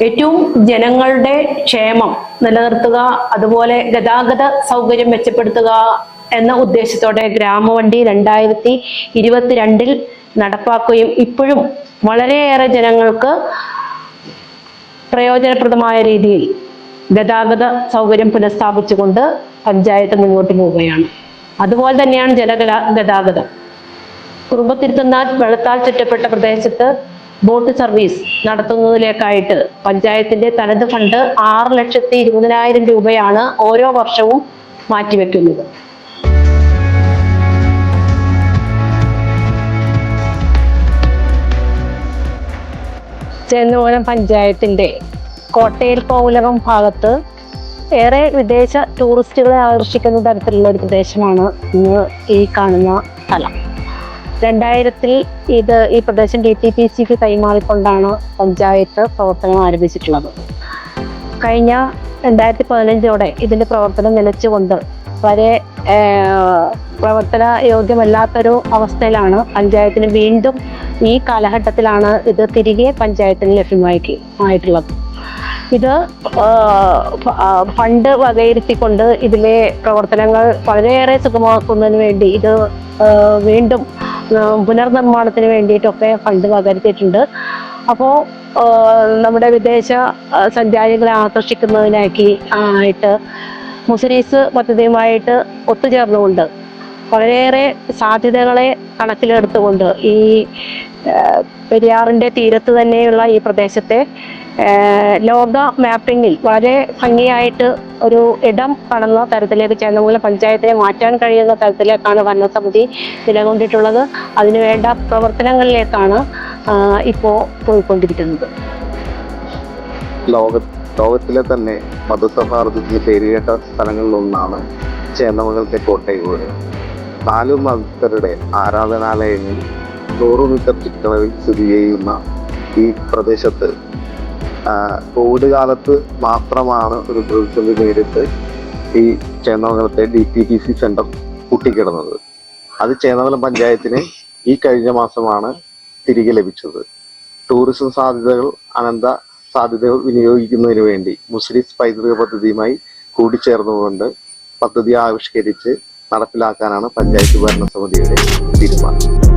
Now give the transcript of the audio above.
ഏറ്റവും ജനങ്ങളുടെ ക്ഷേമം നിലനിർത്തുക അതുപോലെ ഗതാഗത സൗകര്യം മെച്ചപ്പെടുത്തുക എന്ന ഉദ്ദേശത്തോടെ ഗ്രാമവണ്ടി രണ്ടായിരത്തി ഇരുപത്തിരണ്ടിൽ നടപ്പാക്കുകയും ഇപ്പോഴും വളരെയേറെ ജനങ്ങൾക്ക് പ്രയോജനപ്രദമായ രീതിയിൽ ഗതാഗത സൗകര്യം പുനഃസ്ഥാപിച്ചുകൊണ്ട് പഞ്ചായത്ത് മുന്നോട്ട് പോവുകയാണ്. അതുപോലെ തന്നെയാണ് ജലഗതാ ഗതാഗതം കുറുമ്പത്തിരുത്തുന്ന വെള്ളത്താൽ ചുറ്റപ്പെട്ട പ്രദേശത്ത് ബോട്ട് സർവീസ് നടത്തുന്നതിലേക്കായിട്ട് പഞ്ചായത്തിന്റെ തനത് ഫണ്ട് ആറ് ലക്ഷത്തി ഇരുപതിനായിരം രൂപയാണ് ഓരോ വർഷവും മാറ്റിവെക്കുന്നത്. ചേന്നമംഗലം പഞ്ചായത്തിന്റെ കോട്ടയിൽ പൗലകം ഭാഗത്ത് ഏറെ വിദേശ ടൂറിസ്റ്റുകളെ ആകർഷിക്കുന്ന തരത്തിലുള്ള ഒരു പ്രദേശമാണ് ഇന്ന് ഈ കാണുന്ന സ്ഥലം. രണ്ടായിരത്തിൽ ഇത് ഈ പ്രദേശം ഡി ടി പി സിക്ക് കൈമാറിക്കൊണ്ടാണ് പഞ്ചായത്ത് പ്രവർത്തനം ആരംഭിച്ചിട്ടുള്ളത്. കഴിഞ്ഞ രണ്ടായിരത്തി പതിനഞ്ചോടെ ഇതിന്റെ പ്രവർത്തനം നിലച്ചുകൊണ്ട് വരെ പ്രവർത്തന യോഗ്യമല്ലാത്തൊരു അവസ്ഥയിലാണ് പഞ്ചായത്തിന് വീണ്ടും ഈ കാലഘട്ടത്തിലാണ് ഇത് തിരികെ പഞ്ചായത്തിന് ലഭ്യമാക്കി ആയിട്ടുള്ളത്. ഇത് ഫണ്ട് വകയിരുത്തിക്കൊണ്ട് ഇതിലെ പ്രവർത്തനങ്ങൾ വളരെയേറെ സുഗമമാക്കുന്നതിന് വേണ്ടി ഇത് വീണ്ടും പുനർനിർമ്മാണത്തിന് വേണ്ടിയിട്ടൊക്കെ ഫണ്ട് വകരുത്തിയിട്ടുണ്ട് അപ്പോൾ നമ്മുടെ വിദേശ സഞ്ചാരികളെ ആകർഷിക്കുന്നതിനാക്കി ആയിട്ട് മുസരീസ് പദ്ധതിയുമായിട്ട് ഒത്തുചേർന്നുകൊണ്ട് വളരെയേറെ സാധ്യതകളെ കണക്കിലെടുത്തുകൊണ്ട് ഈ പെരിയാറിന്റെ തീരത്ത് തന്നെയുള്ള ഈ പ്രദേശത്തെ ലോക മാപ്പിങ്ങിൽ വളരെ ഭംഗിയായിട്ട് ഒരു ഇടം കടന്ന തരത്തിലേക്ക് ചേന്നമൂല പഞ്ചായത്തിനെ മാറ്റാൻ കഴിയുന്ന തരത്തിലേക്കാണ് ഭരണസമിതി നിലകൊണ്ടിട്ടുള്ളത്. അതിനുവേണ്ട പ്രവർത്തനങ്ങളിലേക്കാണ് ഇപ്പോൾ പോയിക്കൊണ്ടിരിക്കുന്നത്. ലോക ലോകത്തിലെ തന്നെ മതസൗഹാർദ്ദത്തിന് പേരുകേട്ട സ്ഥലങ്ങളിലൊന്നാണ് ചേന്നമംഗലത്തെ കോട്ടയൂര് നാലു മതസ്ഥരുടെ ആരാധനാലയങ്ങൾ നൂറ് മീറ്റർ ചുറ്റളവിൽ സ്ഥിതി ചെയ്യുന്ന ഈ പ്രദേശത്ത് കോവിഡ് കാലത്ത് മാത്രമാണ് ഒരു പ്രതിസന്ധി നേരിട്ട് ഈ ചേന്നമംഗലത്തെ D T T C centre പൂട്ടിക്കിടന്നത്. അത് ചേന്നമംഗലം പഞ്ചായത്തിന് ഈ കഴിഞ്ഞ മാസമാണ് തിരികെ ലഭിച്ചത്. ടൂറിസം സാധ്യതകൾ അനന്ത സാധ്യതകൾ വിനിയോഗിക്കുന്നതിന് വേണ്ടി മുസ്ലിംസ് പൈതൃക പദ്ധതിയുമായി കൂടിച്ചേർന്നുകൊണ്ട് പദ്ധതി ആവിഷ്കരിച്ച് നടപ്പിലാക്കാനാണ് പഞ്ചായത്ത് ഭരണസമിതിയുടെ തീരുമാനം.